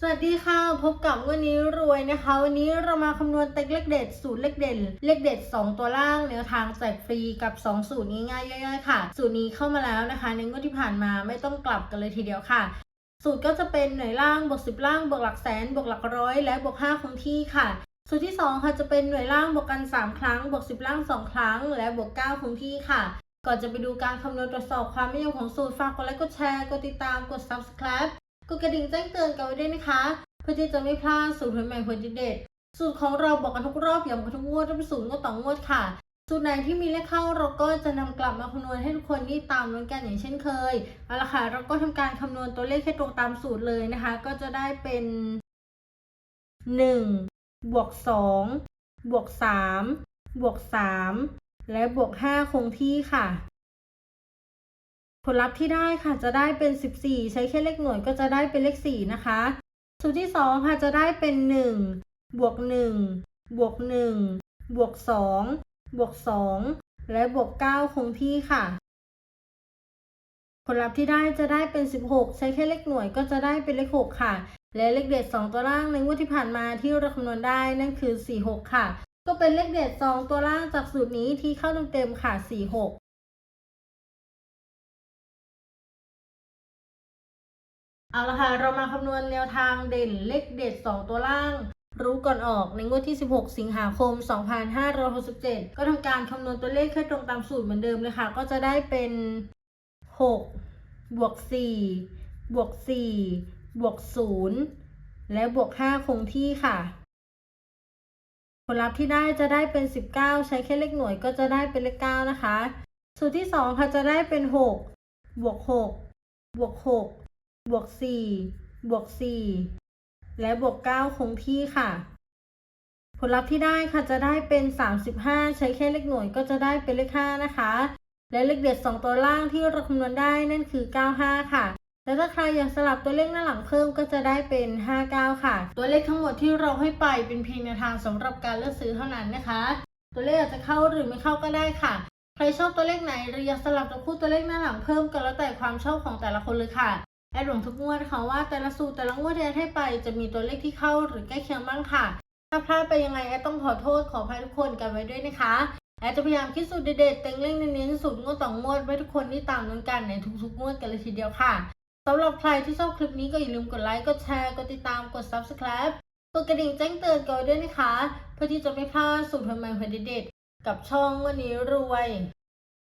สวัสดีค่ะ พบกับวันนี้รวยนะคะ วันนี้เรามาคำนวณเต็กเลขเด็ดสูตรเลขเด่นเลขเด็ด 2 ตัวล่างแนวทางแจกฟรีกับ 2 สูตรง่ายๆย่อยๆค่ะ สูตรนี้เข้ามาแล้วนะคะในงวดที่ผ่านมาไม่ต้องกลับกันเลยทีเดียวค่ะ สูตรก็จะเป็นหน่วยล่างบวก10ล่างบวกหลักแสนบวกหลักร้อยและบวก5คงที่ค่ะ สูตรที่2ค่ะจะเป็นหน่วยล่างบวกกัน 3 ครั้งบวก10ล่าง 2 ครั้ง และบวก9คงที่ค่ะก่อนจะไปดูการคำนวณตรวจสอบความไม่ยอมของสูตรฝากกดไลค์กดแชร์กดติดตามกด subscribe กดกระดิ่งแจ้งเตือนกันไว้ด้วยนะคะ เพื่อที่จะไม่พลาดสูตรใหม่ๆผลเด็ดสูตรของเราบอกกันทุกรอบย้ำกันทุกงวดจะเป็นสูตรงวดต่องวดค่ะ สูตรไหนที่มีเลขเข้าเราก็จะนำกลับมาคำนวณให้ทุกคนที่ตามนั้นกันอย่างเช่นเคยเอาละค่ะเราก็ทำการคำนวณตัวเลขให้ตรงตามสูตรเลยนะคะ ก็จะได้เป็น1บวก2บวก3บวก3และบวก5คงที่ค่ะ ผลลัพธ์ที่ได้ค่ะจะได้เป็น 14 ใช้แค่เลขหน่วยก็จะได้เป็นเลข 4 นะคะ สูตรที่ 2 ค่ะจะได้เป็น 1 บวก 1 บวก 1 บวก 2 บวก 2 และบวก 9 คงที่ค่ะ ผลลัพธ์ที่ได้จะได้เป็น 16 ใช้แค่เลขหน่วยก็จะได้เป็นเลข 6 ค่ะ และเลขเด็ด 2 ตัวล่างในงวดที่ผ่านมาที่เราคำนวณได้นั่นคือ 46 ค่ะ ก็เป็นเลขเด็ด 2 ตัวล่างจากสูตรนี้ที่เข้าเต็มๆค่ะ 46 เอาละค่ะ เรามาคำนวณแนวทางเด่นเลขเด็ด 2 ตัวล่าง รู้ก่อนออกในงวดที่ 16 สิงหาคม 2567 ก็ทำการคำนวณตัวเลขให้ตรงตามสูตรเหมือนเดิมเลยค่ะ ก็จะได้เป็น 6 บวก 4 บวก 4 บวก 0 และบวก 5 คงที่ค่ะ ผลลัพธ์ที่ได้จะได้เป็น 19 ใช้แค่เลขหน่วยก็จะได้เป็นเลข 9 นะคะ สูตรที่ 2 ค่ะจะได้เป็น 6 บวก 6 บวก 6 บวก4บวก4และบวก9คงที่ค่ะ ผลลัพธ์ที่ได้ค่ะจะได้เป็น35ใช้แค่เลขหน่วยก็จะได้เป็นเลข5นะคะ และเลขเด็ด2ตัวล่างที่เราคำนวณได้นั่นคือ95ค่ะแต่ถ้าใครอยากสลับตัวเลขหน้าหลังเพิ่มก็จะได้เป็น 59 ค่ะ ตัวเลขทั้งหมดที่เราให้ไปเป็นเพียงแนวทางสำหรับการเลือกซื้อเท่านั้นนะคะ ตัวเลขอาจจะเข้าหรือไม่เข้าก็ได้ค่ะ ใครชอบตัวเลขไหนหรืออยากสลับตัวคู่ตัวเลขหน้าหลังเพิ่มก็แล้วแต่ความชอบของแต่ละคนเลยค่ะ แอดหวังทุกงวดค่ะว่าแต่ละสูตรแต่ละงวดที่แอดให้ไปจะมีตัวเลขที่เข้าหรือใกล้เคียงบ้างค่ะ ถ้าพลาดไปยังไงแอดต้องขอโทษขออภัยทุกคนกันไว้ด้วยนะคะแอดจะพยายามคิดสูตรเด็ดๆเต็งเล่งเน้นๆสูตรงวดต่องวดไว้ทุกคนที่ตามนั้นกันในทุกๆงวดกันเลยทีเดียวค่ะสำหรับใครที่ชอบคลิปนี้ก็อย่าลืมกดไลค์กดแชร์กดติดตามกด subscribe กดกระดิ่งแจ้งเตือนกันไว้ด้วยนะคะ เพื่อที่จะไม่พลาดสูตรใหม่ๆเด็ดๆกับช่องวันนี้รวย